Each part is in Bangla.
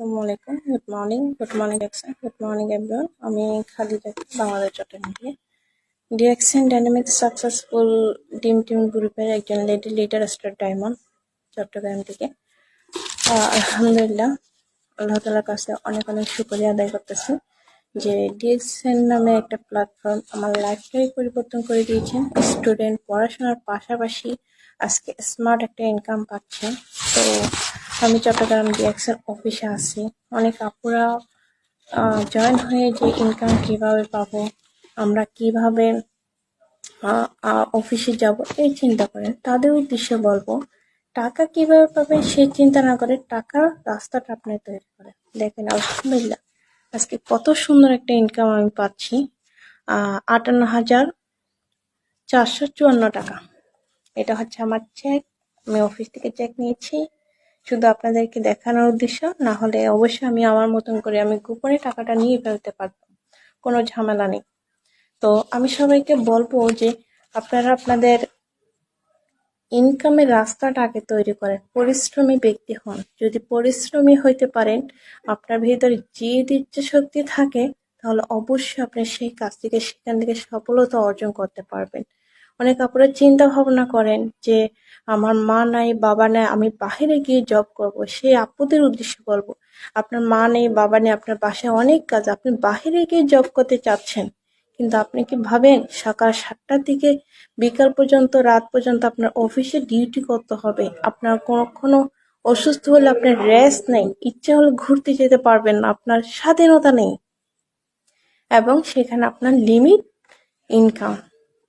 আসসালামু good morning good morning DXN good morning everyone আমি খালিদা বাংলাদেশ চট্টগ্রাম থেকে DXN dynamic successful team team গ্রুপের একজন lady leader star diamond Chattogram থেকে। আলহামদুলিল্লাহ, আল্লাহ তালার কাছে অনেক অনেক শুক্রিয়া আদায় করতেছি যে ডিএক্সএন নামে একটা প্ল্যাটফর্ম আমার লাইফটাই পরিবর্তন করে দিয়েছেন। স্টুডেন্ট পড়াশোনার পাশাপাশি আজকে স্মার্ট একটা ইনকাম পাচ্ছে তো আমি চট্টগ্রাম ডিএক্সএন অফিসে আছি। অনেক আপুরা জয়েন হয়ে যে ইনকাম কীভাবে পাবো, আমরা কীভাবে অফিসে যাব, এই চিন্তা করেন। তাদের উদ্দেশ্যে বলব, টাকা কীভাবে পাবেন সেই চিন্তা না করে টাকার রাস্তাটা আপনি তৈরি করেন। দেখেন, আলহামদুলিল্লাহ, আজকে কত সুন্দর একটা ইনকাম আমি পাচ্ছি। আটান্ন হাজার চারশো চুয়ান্ন টাকা। এটা হচ্ছে আমার চেক আমি অফিস থেকে চেক নিয়েছি। শুধু আপনাদেরকে দেখানোর উদ্দেশ্য, না হলে অবশ্যই আমি আমার মতন করে আমি গোপনে টাকাটা নিয়ে ফেলতে পারব। কোনো ঝামেলা নেই। তো আমি সবাইকে বলব যে আপনারা আপনাদের ইনকামের রাস্তাটা আগে তৈরি করেন। পরিশ্রমী ব্যক্তি হন। যদি পরিশ্রমী হইতে পারেন, আপনার ভিতরে যে ইচ্ছা শক্তি থাকে, তাহলে অবশ্যই আপনি সেই কাজ থেকে সেখান থেকে সফলতা অর্জন করতে পারবেন। অনেক আপনারা চিন্তা ভাবনা করেন যে, আমার মা নাই, বাবা নাই, আমি বাহিরে গিয়ে জব করব সেই আপুদের উদ্দেশ্যে বলব। আপনার মা নেই, বাবা নেই, আপনার বাসায় অনেক কাজ, আপনি বাহিরে গিয়ে জব করতে চাচ্ছেন। কিন্তু আপনি কি ভাবেন, সকাল সাতটার দিকে বিকাল পর্যন্ত, রাত পর্যন্ত আপনার অফিসে ডিউটি করতে হবে? আপনার কখনো অসুস্থ হলে আপনার রেস্ট নেই, ইচ্ছে হলে ঘুরতে যেতে পারবেন না, আপনার স্বাধীনতা নেই। এবং সেখানে আপনার লিমিট ইনকাম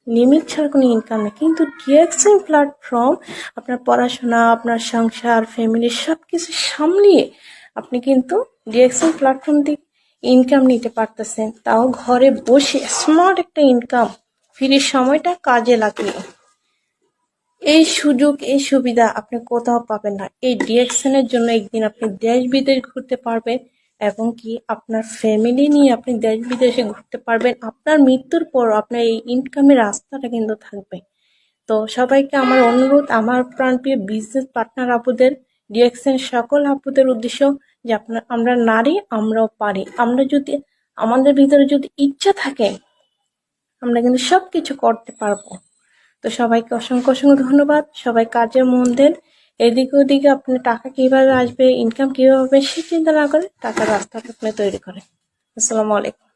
লিমিট ছাড়া কোনো ইনকাম নেই। কিন্তু ডিএক্সএন প্ল্যাটফর্ম আপনার পড়াশোনা, আপনার সংসার ফ্যামিলি সব কিছু সামলিয়ে আপনি কিন্তু ডিএক্সএন প্ল্যাটফর্ম থেকে ইনকাম নিতে পারতেছেন। তাও ঘরে বসে স্মার্ট একটা ইনকাম ফ্রি সময়টা কাজে লাগিয়ে। এই সুযোগ, এই সুবিধা আপনি কোথাও পাবেন না। এই ডিএক্সএন এর জন্য একদিন আপনি দেশ বিদেশ ঘুরতে পারবেন। এবং কি আপনার ফ্যামিলি নিয়ে আপনি দেশ বিদেশে ঘুরতে পারবেন। আপনার মৃত্যুর পর আপনার এই ইনকামের রাস্তাটা কিন্তু থাকবে। তো সবাইকে আমার অনুরোধ, আমার প্রাণপ্রিয় বিজনেস পার্টনার আপুদের ডিএক্সএন সকল আপুদের উদ্দেশ্য যে আপনার আমরা নারী, আমরাও পারি। আমরা যদি, আমাদের ভিতরে যদি ইচ্ছা থাকে, আমরা কিন্তু সব কিছু করতে পারব। তো সবাইকে অসংখ্য অসংখ্য ধন্যবাদ। সবাই কাজে মন দেন। এদিকে ওদিকে আপনার টাকা কীভাবে আসবে ইনকাম কীভাবে হবে, সে চিন্তা না করে টাকার রাস্তাটা আপনি তৈরি করে আসসালামু আলাইকুম।